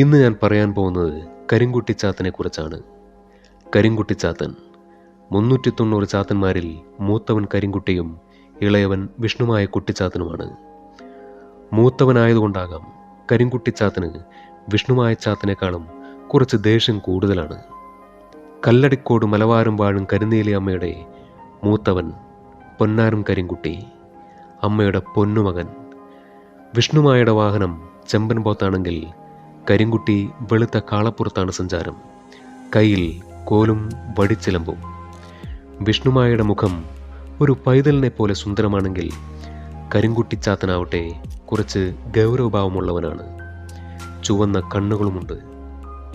ഇന്ന് ഞാൻ പറയാൻ പോകുന്നത് കരിങ്കുട്ടിച്ചാത്തനെ കുറിച്ചാണ്. കരിങ്കുട്ടിച്ചാത്തൻ. മുന്നൂറ്റി തൊണ്ണൂറ് ചാത്തന്മാരിൽ മൂത്തവൻ കരിങ്കുട്ടിയും ഇളയവൻ വിഷ്ണുമായ കുട്ടിച്ചാത്തനുമാണ്. മൂത്തവനായതുകൊണ്ടാകാം കരിങ്കുട്ടിച്ചാത്തന് വിഷ്ണുമായ ചാത്തനേക്കാളും കുറച്ച് ദേഷ്യം കൂടുതലാണ്. കല്ലടിക്കോട് മലവാരം വാഴും കരുനീലി അമ്മയുടെ മൂത്തവൻ പൊന്നാരും കരിങ്കുട്ടി അമ്മയുടെ പൊന്നുമകൻ. വിഷ്ണുമായയുടെ വാഹനം ചെമ്പൻ പോത്താണെങ്കിൽ കരിങ്കുട്ടി വെളുത്ത കാളപ്പുറത്താണ് സഞ്ചാരം. കയ്യിൽ കോലും വടിച്ചിലമ്പും. വിഷ്ണുമായയുടെ മുഖം ഒരു പൈതലിനെ പോലെ സുന്ദരമാണെങ്കിൽ കരിങ്കുട്ടി ചാത്തനാവട്ടെ കുറച്ച് ഗൗരവഭാവമുള്ളവനാണ്. ചുവന്ന കണ്ണുകളുമുണ്ട്.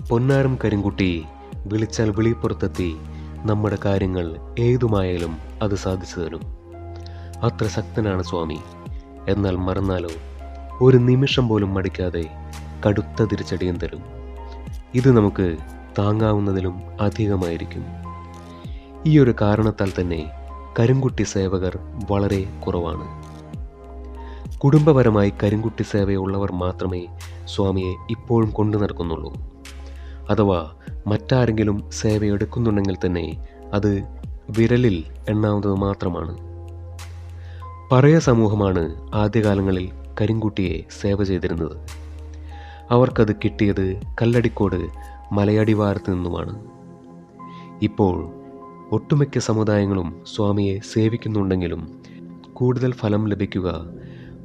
പൊന്നാരം കരിങ്കുട്ടി വിളിച്ചാൽ വിളിപ്പുറത്തെത്തി നമ്മുടെ കാര്യങ്ങൾ ഏതുമായാലും അത് സാധിച്ചു തരും. അത്ര ശക്തനാണ് സ്വാമി. എന്നാൽ മറന്നാലോ? ഒരു നിമിഷം പോലും മടിക്കാതെ കടുത്ത തിരിച്ചടിയും തരും. ഇത് നമുക്ക് താങ്ങാവുന്നതിലും അധികമായിരിക്കും. ഈ ഒരു കാരണത്താൽ തന്നെ കരിങ്കുട്ടി സേവകർ വളരെ കുറവാണ്. കുടുംബപരമായി കരിങ്കുട്ടി സേവയുള്ളവർ മാത്രമേ സ്വാമിയെ ഇപ്പോഴും കൊണ്ടു നടക്കുന്നുള്ളൂ. അഥവാ മറ്റാരെങ്കിലും സേവയെടുക്കുന്നുണ്ടെങ്കിൽ തന്നെ അത് വിരലിൽ എണ്ണാവുന്നത് മാത്രമാണ്. പറയ സമൂഹമാണ് ആദ്യകാലങ്ങളിൽ കരിങ്കുട്ടിയെ സേവ ചെയ്തിരുന്നത്. അവർക്കത് കിട്ടിയത് കല്ലടിക്കോട് മലയടിവാരത്ത് നിന്നുമാണ്. ഇപ്പോൾ ഒട്ടുമിക്ക സമുദായങ്ങളും സ്വാമിയെ സേവിക്കുന്നുണ്ടെങ്കിലും കൂടുതൽ ഫലം ലഭിക്കുക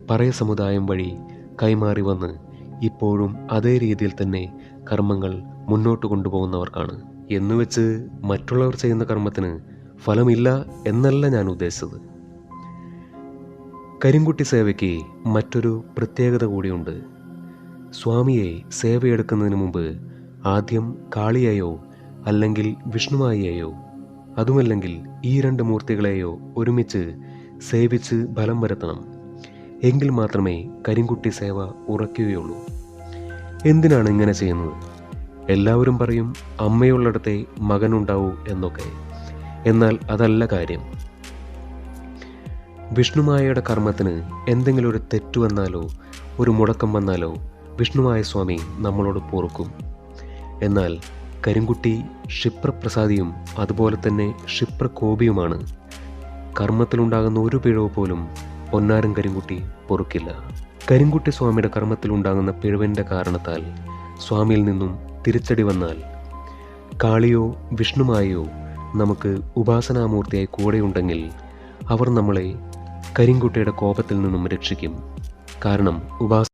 പറയ സമുദായം വഴി കൈമാറി വന്ന് ഇപ്പോഴും അതേ രീതിയിൽ തന്നെ കർമ്മങ്ങൾ മുന്നോട്ട് കൊണ്ടുപോകുന്നവർക്കാണ്. എന്നുവെച്ച് മറ്റുള്ളവർ ചെയ്യുന്ന കർമ്മത്തിന് ഫലമില്ല എന്നല്ല ഞാൻ ഉദ്ദേശിച്ചത്. കരിങ്കുട്ടി സേവയ്ക്ക് മറ്റൊരു പ്രത്യേകത കൂടിയുണ്ട്. സ്വാമിയെ സേവയെടുക്കുന്നതിന് മുമ്പ് ആദ്യം കാളിയെയോ അല്ലെങ്കിൽ വിഷ്ണുവായിയെയോ അതുമല്ലെങ്കിൽ ഈ രണ്ട് മൂർത്തികളെയോ ഒരുമിച്ച് സേവിച്ച് ഫലം വരുത്തണം. എങ്കിൽ മാത്രമേ കരിങ്കുട്ടി സേവ ഉറയ്ക്കുകയുള്ളൂ. എന്തിനാണ് ഇങ്ങനെ ചെയ്യുന്നത്? എല്ലാവരും പറയും അമ്മയുള്ളിടത്തെ മകനുണ്ടാവൂ എന്നൊക്കെ. എന്നാൽ അതല്ല കാര്യം. വിഷ്ണുമായയുടെ കർമ്മത്തിന് എന്തെങ്കിലും ഒരു തെറ്റു വന്നാലോ ഒരു മുടക്കം വന്നാലോ വിഷ്ണുമായ സ്വാമി നമ്മളോട് പോർക്കും എന്നാൽ കരിങ്കുട്ടി ക്ഷിപ്രപ്രസാദിയും അതുപോലെ തന്നെ ക്ഷിപ്രകോപിയുമാണ്. കർമ്മത്തിലുണ്ടാകുന്ന ഒരു പിഴവ് പോലും പൊന്നാരം കരിങ്കുട്ടി പൊറുക്കില്ല. കരിങ്കുട്ടി സ്വാമിയുടെ കർമ്മത്തിലുണ്ടാകുന്ന പിഴവിന്റെ കാരണത്താൽ സ്വാമിയിൽ നിന്നും തിരിച്ചടി വന്നാൽ കാളിയോ വിഷ്ണുമായോ നമുക്ക് ഉപാസനാമൂർത്തിയായി കൂടെയുണ്ടെങ്കിൽ അവർ നമ്മളെ കരിങ്കുട്ടിയുടെ കോപത്തിൽ നിന്നും രക്ഷിക്കും. കാരണം ഉപാസ